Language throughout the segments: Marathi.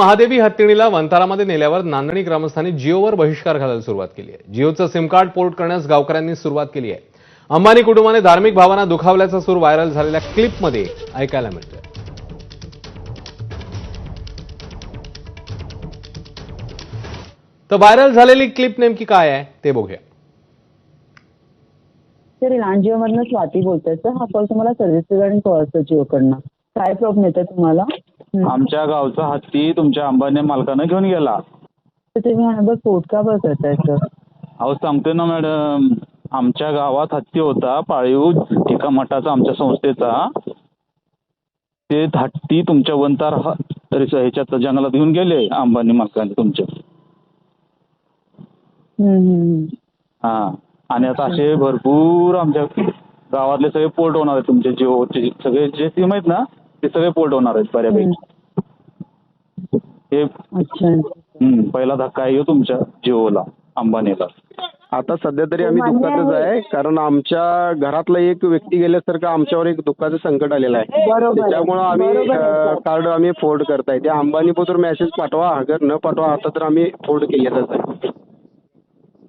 महादेवी हत्तीणीला वंतारामध्ये नेल्यावर नांदणी ग्रामस्थांनी जिओवर बहिष्कार घालायला सुरुवात केली आहे. जिओचं सिम कार्ड पोर्ट करण्यास गावकऱ्यांनी सुरुवात केली आहे. अंबानी कुटुंबाने धार्मिक भावना दुखावल्याचा सूर व्हायरल झालेल्या क्लिपमध्ये ऐकायला मिळतं तर व्हायरल झालेली क्लिप नेमकी काय आहे ते बघूया. सर लांजिओ मधनं स्वाती बोलतोय सर हा कॉल तुम्हाला सर्व्हिस रिगार्डिंग कॉल सर जिओकडनं. काय प्रॉब्लेम येतोय तुम्हाला? आमच्या गावचा हत्ती तुमच्या अंबानी मालकानं घेऊन गेला. तर तुम्ही हा का सर अहो सांगतोय ना मॅडम. आमच्या गावात हत्ती होता पाळीव एका मठाचा आमच्या संस्थेचा. ते हत्ती तुमच्या वंतार ह- रिस- ह्याच्यात जंगलात घेऊन गेले अंबानी मालकाने तुमच्या हं, हं, हं. हा. आणि आता असे भरपूर आमच्या गावातले सगळे पोर्ट होणार आहेत तुमचे जिओचे सगळे जे सिम आहेत ना ते सगळे पोर्ट होणार आहेत बऱ्यापैकी. हे पहिला धक्का आहे तुमच्या जिओला अंबानीला. आता सध्या तरी आम्ही दुःखातच आहे. कारण आमच्या घरातला एक व्यक्ती गेल्यासारखं आमच्यावर एक दुःखाचं संकट आलेलं आहे. त्याच्यामुळं आम्ही. कार्ड आम्ही फोल्ड करताय. त्या अंबानी पोतूर मेसेज पाठवा अगर न पाठवा आता तर आम्ही फोल्ड केलेलंच आहे.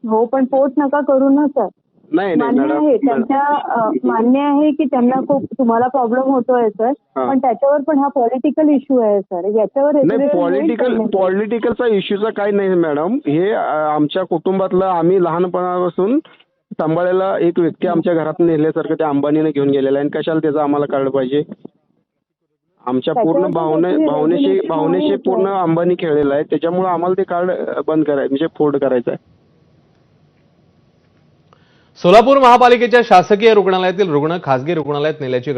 हो पण पोर्ट नका करू ना सर. नाही मान्य आहे त्यांच्या मान्य आहे की त्यांना खूप तुम्हाला प्रॉब्लेम होतोय सर. पण त्याच्यावर पण हा पॉलिटिकल इश्यू आहे सर. याच्यावर नाही पॉलिटिकल? पॉलिटिकलचा इश्यूचा काही नाही मॅडम. हे आमच्या कुटुंबातलं आम्ही लहानपणापासून सांभाळायला एक व्यक्ती आमच्या घरात नेल्यासारखं त्या अंबानीने घेऊन गेलेला आहे. आणि कशाला त्याचं आम्हाला कार्ड पाहिजे? आमच्या पूर्ण भावने भावनेशी भावनेशी पूर्ण. अंबानी खेळलेला आहे. त्याच्यामुळे आम्हाला ते कार्ड बंद करायचं म्हणजे फोल्ड करायचं आहे. सोलापूर महापालिकेच्या शासकीय रुग्णालयातील रुग्ण खासगी रुग्णालयात नेल्याची